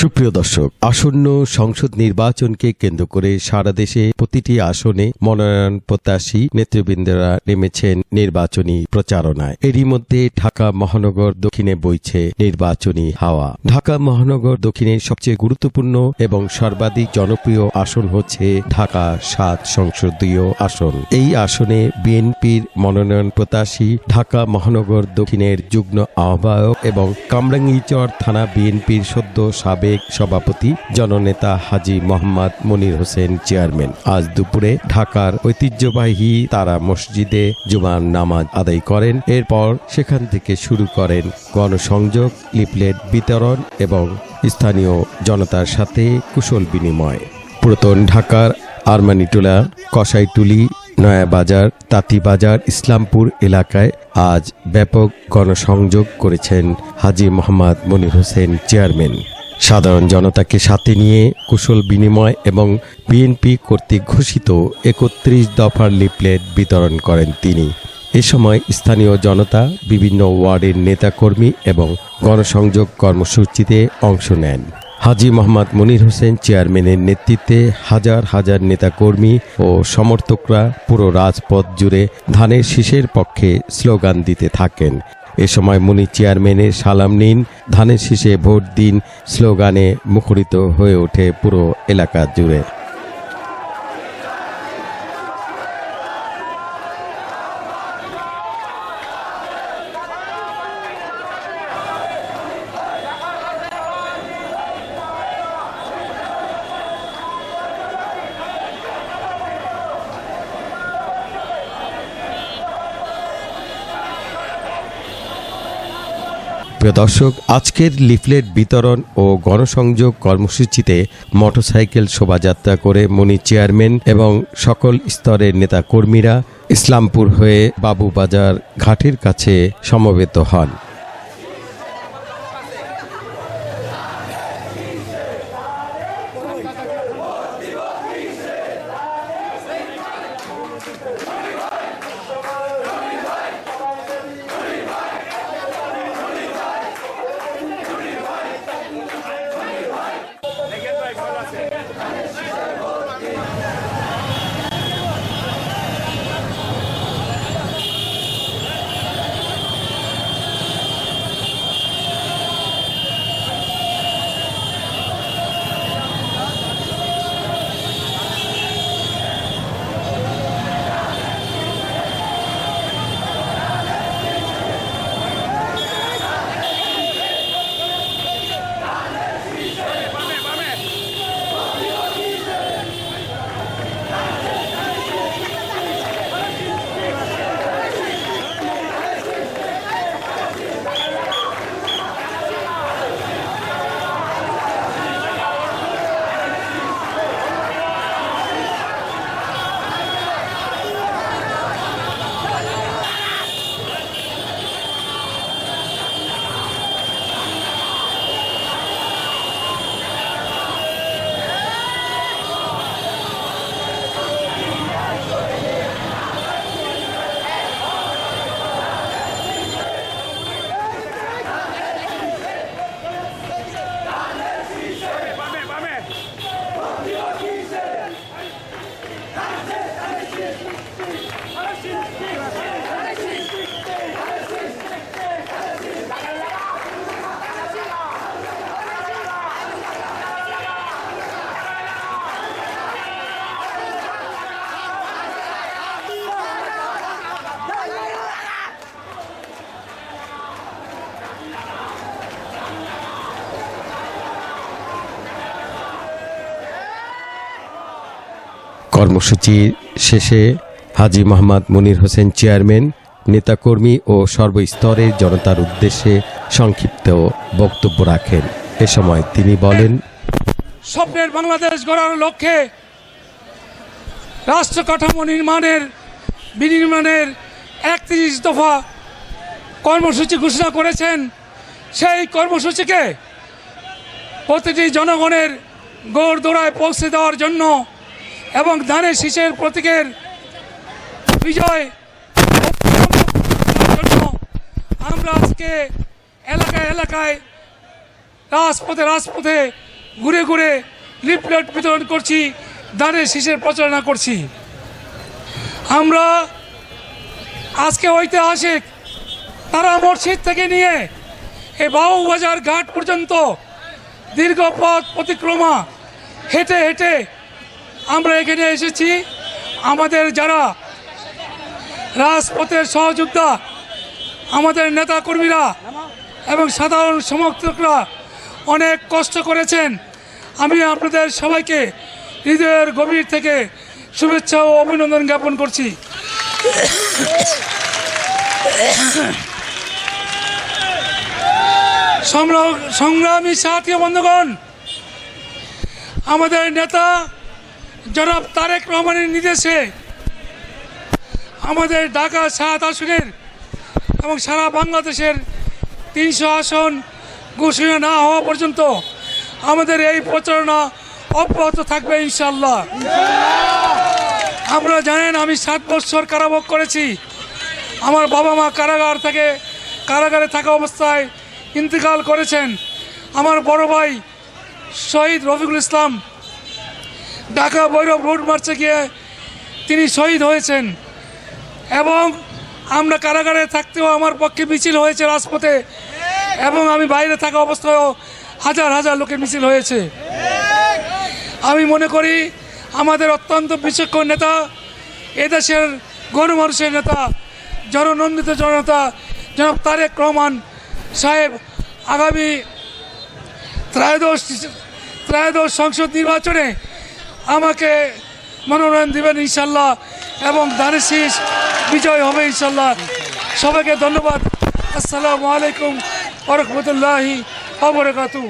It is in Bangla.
সুপ্রিয় দর্শক, আসন্ন সংসদ নির্বাচনকে কেন্দ্র করে সারা দেশে প্রতিটি আসনে মনোনয়ন প্রত্যাশী নেতৃবৃন্দরা নেমেছেন নির্বাচনী প্রচারণায়। এরই মধ্যে ঢাকা মহানগর দক্ষিণে বইছে নির্বাচনী হাওয়া। ঢাকা মহানগর দক্ষিণের সবচেয়ে গুরুত্বপূর্ণ এবং সর্বাধিক জনপ্রিয় আসন হচ্ছে ঢাকা সাত সংসদীয় আসন। এই আসনে বিএনপির মনোনয়ন প্রত্যাশী ঢাকা মহানগর দক্ষিণের যুগ্ম আহ্বায়ক এবং কামরাঙ্গীচর থানা বিএনপির সদ্য সাবেক সভাপতি জননেতা হাজি মোহাম্মদ মনির হোসেন, চেয়ারম্যান। আজ দুপুরে ঢাকার ঐতিহ্যবাহী তারা মসজিদে জুমার নামাজ আদায় করেন। এরপর সেখান থেকে শুরু করেন গণসংযোগ, লিফলেট বিতরণ এবং স্থানীয় জনতার সাথে কুশল বিনিময়। পুরাতন ঢাকার আরমানিটোলা, কসাইটুলি, নয়াবাজার, তাঁতিবাজার, ইসলামপুর এলাকায় আজ ব্যাপক গণসংযোগ করেছেন হাজি মোহাম্মদ মনির হোসেন, চেয়ারম্যান। সাধারণ জনতাকে সাথে নিয়ে কুশল বিনিময় এবং বিএনপি কর্তৃক ঘোষিত একত্রিশ দফার লিফলেট বিতরণ করেন তিনি। এ সময় স্থানীয় জনতা, বিভিন্ন ওয়ার্ডের নেতাকর্মী এবং গণসংযোগ কর্মসূচিতে অংশ নেন। হাজি মোহাম্মদ মনির হোসেন চেয়ারম্যানের নেতৃত্বে হাজার হাজার নেতাকর্মী ও সমর্থকরা পুরো রাজপথ জুড়ে ধানের শীষের পক্ষে স্লোগান দিতে থাকেন। এ সময় মুনি চেয়ারম্যানের সালাম নিন, ধানের শীষে ভোট দিন, স্লোগানে মুখরিত হয়ে ওঠে পুরো এলাকা জুড়ে। প্রিয় দর্শক, আজকের লিফলেট বিতরণ ও গণসংযোগ কর্মসূচিতে মোটরসাইকেল শোভাযাত্রা করে মনি চেয়ারম্যান এবং সকল স্তরের নেতা কর্মীরা ইসলামপুর হয়ে বাবুবাজার ঘাটের কাছে সমবেত হন। কর্মসূচি শেষে হাজি মোহাম্মদ মনির হোসেন চেয়ারম্যান, নেতাকর্মী ও সর্বস্তরের জনতার উদ্দেশ্যে সংক্ষিপ্ত বক্তব্য রাখেন। এ সময় তিনি বলেন, স্বপ্নের বাংলাদেশ গড়ার লক্ষ্যে রাষ্ট্র কাঠামো নির্মাণের, বিনির্মাণের একত্রিশ দফা কর্মসূচি ঘোষণা করেছেন। সেই কর্মসূচিকে প্রতিটি জনগণের গোড় দৌড়ায় পৌঁছে দেওয়ার জন্য এবং ধানের শীষের প্রতীকের বিজয় জন্য আমরা আজকে এলাকায় এলাকায় রাজপথে রাজপথে ঘুরে ঘুরে লিফলেট বিতরণ করছি, দানের শীষের প্রচারণা করছি। আমরা আজকে ঐতিহাসিক তারা মসজিদ থেকে নিয়ে এই বাবুবাজার ঘাট পর্যন্ত দীর্ঘ পথ প্রতিক্রমা হেঁটে হেঁটে আমরা এখানে এসেছি। আমাদের যারা রাজপথের সহযোদ্ধা, আমাদের নেতাকর্মীরা এবং সাধারণ সমর্থকরা অনেক কষ্ট করেছেন। আমি আপনাদের সবাইকে হৃদয়ের গভীর থেকে শুভেচ্ছা ও অভিনন্দন জ্ঞাপন করছি। সংগ্রামী সাথী বন্ধুগণ, আমাদের নেতা জনাব তারেক রহমানের নির্দেশে আমাদের ঢাকা সাত আসনের এবং সারা বাংলাদেশের তিনশো আসন ঘোষণা না হওয়া পর্যন্ত আমাদের এই প্রচারণা অব্যাহত থাকবে ইনশাল্লাহ আমরা জানেন আমি সাত বছর কারাভোগ করেছি। আমার বাবা মা কারাগার থেকে, কারাগারে থাকা অবস্থায় ইন্তেকাল করেছেন। আমার বড় ভাই শহীদ রফিকুল ইসলাম ঢাকা ভৈরব রোড মার্চে গিয়ে তিনি শহীদ হয়েছেন। এবং আমরা কারাগারে থাকতেও আমার পক্ষে মিছিল হয়েছে রাজপথে এবং আমি বাইরে থাকা অবস্থায়ও হাজার হাজার লোকের মিছিল হয়েছে। আমি মনে করি আমাদের অত্যন্ত বিচক্ষণ নেতা, এদেশের গণমানুষের নেতা, জননন্দিত জনতা, জনাব তারেক রহমান সাহেব, আগামী ত্রয়োদশ ত্রয়োদশ সংসদ নির্বাচনে আমাকে মনোনয়ন দেবেন ইনশাল্লাহ এবং শীষ বিজয় হবে ইনশাল্লাহ। সবাইকে ধন্যবাদ। আসসালামু আলাইকুম ওরহমতুল্লাহি অবরকাতু